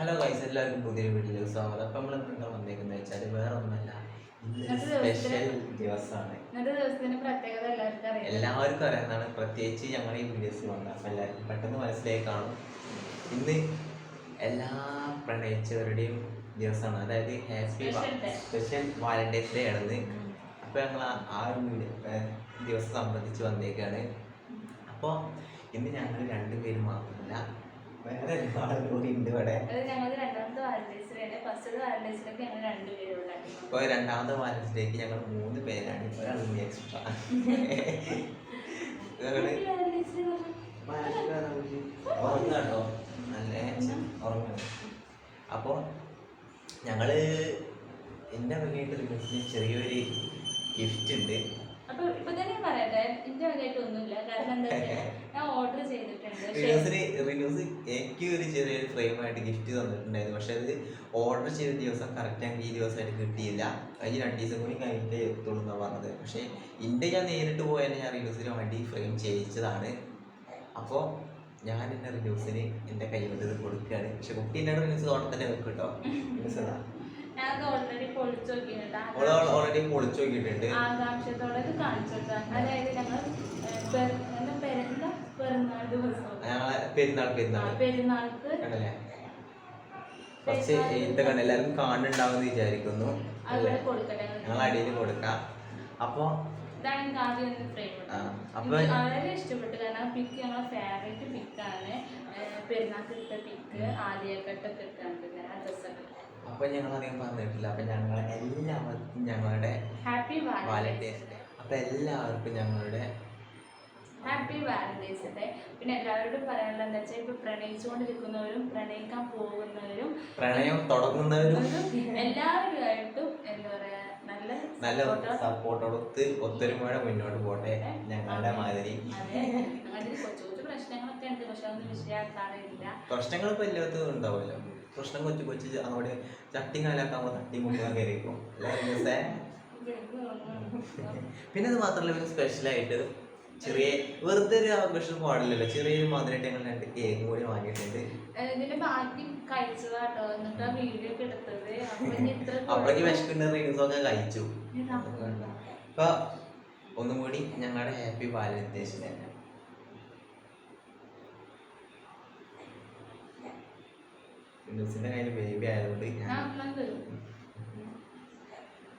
Hello guys എല്ലാവർക്കും പുതിയ വീട്ടിലേക്ക് സ്വാഗതം. അപ്പം നമ്മൾ എന്താ വന്നേക്കുന്നത് വെച്ചാൽ വേറെ ഒന്നല്ല സ്പെഷ്യൽ ദിവസമാണ് എല്ലാവർക്കും അറിയാം എല്ലാവർക്കും അറിയാവുന്നതാണ് പ്രത്യേകിച്ച് ഞങ്ങൾ ഈ വീഡിയോസ് വന്നത്. അപ്പം എല്ലാവർക്കും പെട്ടെന്ന് മനസ്സിലായി കാണും. ഇന്ന് എല്ലാ പ്രണയിച്ചവരുടെയും ദിവസമാണ് അതായത് ഹാപ്പി സ്പെഷ്യൽ വാലന്റൈൻസ് ഡേ ആണെന്ന് അപ്പോൾ ഞങ്ങൾ ആ ഒരു ദിവസം സംബന്ധിച്ച് വന്നേക്കാണ്. അപ്പോൾ ഇന്ന് ഞങ്ങൾ രണ്ടുപേരും മാത്രമല്ല വേറെ ഒരുപാട് കൂടി ഉണ്ട് ഇവിടെ ഇപ്പൊ ഞങ്ങൾ രണ്ടാമത്തെ ഞങ്ങൾ വാലൻസ് ഡേക്ക് ഞങ്ങൾ മൂന്ന് പേരാണ് ഒരാൾ കൂടി എക്സ്ട്രാ ഉറങ്ങാട്ടോ നല്ല ഉറങ്ങാണ് അപ്പോൾ ഞങ്ങൾ എന്റെ മുന്നേറ്റ് ചെറിയൊരു ഗിഫ്റ്റ് ഉണ്ട് അപ്പൊ ഇപ്പൊ തന്നെ പറയട്ടെ എന്റെ വകയായിട്ട് ഒന്നുമില്ല കാരണം എന്താ വെച്ചാൽ ഞാൻ ഓർഡർ പക്ഷേ റിന്യൂസ് എനിക്ക് ഒരു ചെറിയൊരു ഫ്രെയിമായിട്ട് ഗിഫ്റ്റ് തന്നിട്ടുണ്ടായിരുന്നു. പക്ഷെ അത് ഓർഡർ ചെയ്ത ദിവസം കറക്റ്റ് ആയിട്ട് ഈ ദിവസമായിട്ട് കിട്ടിയില്ല. അതിന് രണ്ട് ദിവസം കൂടി കഴിഞ്ഞിട്ട് എത്തുള്ളൂ എന്നാണ് പറഞ്ഞത്. പക്ഷേ എന്റെ ഞാൻ നേരിട്ട് പോയതിനെ ഞാൻ റിനൂസിന് വേണ്ടി ഫ്രെയിം ചെയ്യിച്ചതാണ്. അപ്പോൾ ഞാൻ എന്റെ റിനൂസിന് എന്റെ കൈ കൊണ്ട് ഇത് കൊടുക്കുകയാണ്. പക്ഷെ കുട്ടി എന്നോട് റിന്യൂസ് തോട്ടം തന്നെ വെക്കും കേട്ടോ. ഞാൻ ഓൾറെഡി പൊളിച്ചു നോക്കിയിട്ടുണ്ട്. ഓൾ ഓൾറെഡി പൊളിച്ചു നോക്കിയിട്ടുണ്ട്. ആകാംക്ഷത്തോടെ കാണിച്ചു അതായത് ഞങ്ങൾ എന്താ പെരുന്ന പെരുന്നാൾ ദിവസം ഞങ്ങളെ പെരുന്നാൾ. ആ, പെരുന്നാൾ പെരുന്നാൾക്ക്. കണ്ടല്ലേ? കുറച്ച് ഇത് കണ്ട് എല്ലാവരും കാണുന്നുണ്ടാവുമെന്ന് വിചാരിക്കുന്നു. ഞങ്ങൾ അടിയിൽ കൊടുക്കാം. അപ്പോൾ അപ്പൊ വളരെ ഇഷ്ടപ്പെട്ടു. കാരണം പിക്ക് ഞങ്ങളെ ഫേവറേറ്റ് പിക്കാണ് പെരുന്നാൾക്ക് ഇട്ട പിക്ക് ആ ഡ്രസ്സൊക്കെ അപ്പോൾ ഞങ്ങൾ അധികം പറഞ്ഞിട്ടില്ല. അപ്പൊ ഞങ്ങൾ എല്ലാവർക്കും ഞങ്ങളുടെ ഹാപ്പി വാലന്റൈൻസ് ഡേ അപ്പൊ എല്ലാവർക്കും ഞങ്ങളുടെ ഹാപ്പി വാലന്റൈൻസ് ഡേ പിന്നെ എല്ലാവരോടും പറയാനുള്ളത് എന്താ വെച്ചാൽ ഇപ്പൊ പ്രണയിച്ചുകൊണ്ടിരിക്കുന്നവരും പ്രണയിക്കാൻ പോകുന്നവരും പ്രണയം തുടങ്ങുന്നവരും. എല്ലാവരുമായിട്ടും എന്താ പറയാ നല്ല നല്ല സപ്പോർട്ടോടൊത്ത് ഒത്തൊരുമയോടെ മുന്നോട്ട് പോട്ടെ ഞങ്ങളുടെ മാതിരി. കൊച്ചു കൊച്ചു പ്രശ്നങ്ങളൊക്കെ ഉണ്ട് പക്ഷെ അതൊന്നും വിഷയമാക്കാറില്ല. പ്രശ്നങ്ങൾ ഇപ്പൊ എല്ലാത്തും ഉണ്ടാവുമല്ലോ. പ്രശ്നം കൊച്ചു കൊച്ചു അവിടെ ചട്ടി കാലാക്കുമ്പോൾ തട്ടി മുട്ടാൻ കയറിക്കും പിന്നെ അത് മാത്രമല്ല ഒരു സ്പെഷ്യലായിട്ട് ചെറിയ വെറുതെ ഒരു ആഘോഷം പാടില്ലല്ലോ. ചെറിയൊരു മധുരമായിട്ട് ഞങ്ങൾ രണ്ട് കേക്ക് കൂടി വാങ്ങിയിട്ടുണ്ട്. ഇതിന്റെ ബാക്കി കഴിച്ചതാട്ടോ എന്നിട്ട് ആ വീഡിയോ ഒക്കെ എടുത്തത്. അപ്പോഴേക്ക് വിശക്കുന്ന റീൽസൊക്കെ കഴിച്ചു. ഇതാ. അപ്പൊ ഒന്നും കൂടി ഞങ്ങളുടെ ഹാപ്പി വാലന്റൈൻസ് തന്നെ. കയ്യിൽ ബേബി ആയതുകൊണ്ട് ഞാൻ.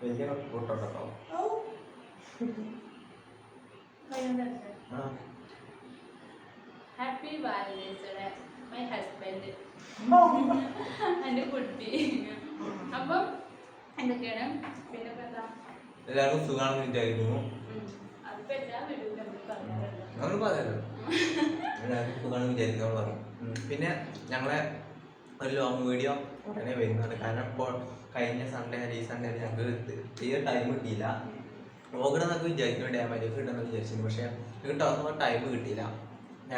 വലിയ ഫോട്ടോ കേട്ടോ കയ്യിൽ തരട്ടെ. ആ happy Valentine's day my husband എന്റെ കുട്ടി. അപ്പം എന്തൊക്കെയാണ്? പിന്നെ എന്താ സുഖമാണെന്ന് വിചാരിക്കുന്നു. നമ്മൾ പറയാലോ. എല്ലാവർക്കും സുഖമാണെന്ന് വിചാരിക്കുന്നു പറഞ്ഞു പിന്നെ ഞങ്ങളെ ഒരു ലോങ് വീഡിയോ ഉടനെ വരുന്നുണ്ട് കാരണം ഇപ്പോൾ കഴിഞ്ഞ സൺഡേ ഈ സൺഡേ ഞങ്ങൾക്ക് തീരെ ടൈം കിട്ടിയില്ല. ഓകണം എന്നൊക്കെ വിചാരിക്കുന്നു ഡാമേജ് ഒക്കെ കിട്ടണമെന്ന് വിചാരിച്ചിരുന്നു. പക്ഷേ കിട്ടാവുന്ന ടൈം കിട്ടിയില്ല.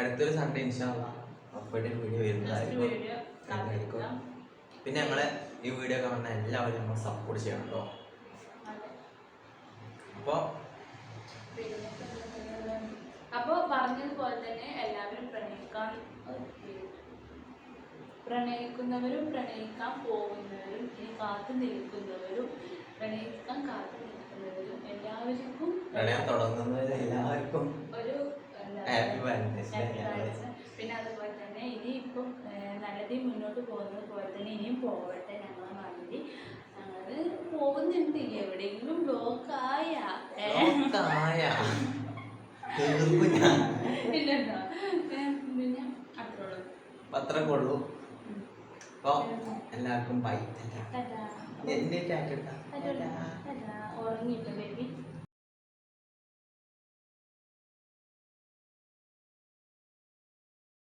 അടുത്തൊരു സൺഡേ അപ്പോഴത്തെ വീഡിയോ വരുന്നതായിരിക്കും. പിന്നെ ഞങ്ങളെ ഈ വീഡിയോ കാണുന്ന എല്ലാവരും ഞങ്ങൾ സപ്പോർട്ട് ചെയ്യണം കേട്ടോ അപ്പോൾ അപ്പോൾ പറഞ്ഞതുപോലെ തന്നെ എല്ലാവരും പ്രണയിക്കാൻ പ്രണയിക്കുന്നവരും പ്രണയിക്കാൻ പോകുന്നവരും ഇനി കാത്തു നിൽക്കുന്നവരും പ്രണയിക്കാൻ കാത്തു എല്ലാവർക്കും പ്രണയം തുടങ്ങുന്നവരെ എല്ലാവർക്കും ഒരു ഹാപ്പി വാലന്റൈൻസ്. പിന്നെ അതുപോലെ തന്നെ ഇനി ഇപ്പം നല്ലതീ മുന്നോട്ട് പോകുന്നത് പോലെ തന്നെ ഇനിയും പോകട്ടെ ഞങ്ങളെ മാതിരി. ഞങ്ങൾ പോകുന്നുണ്ട് എവിടെയെങ്കിലും ബ്ലോക്ക് ആയ. കൊള്ളൂ അപ്പോൾ എല്ലാവർക്കും ബൈ ടാറ്റ. ടാറ്റാ. Laging yung baby.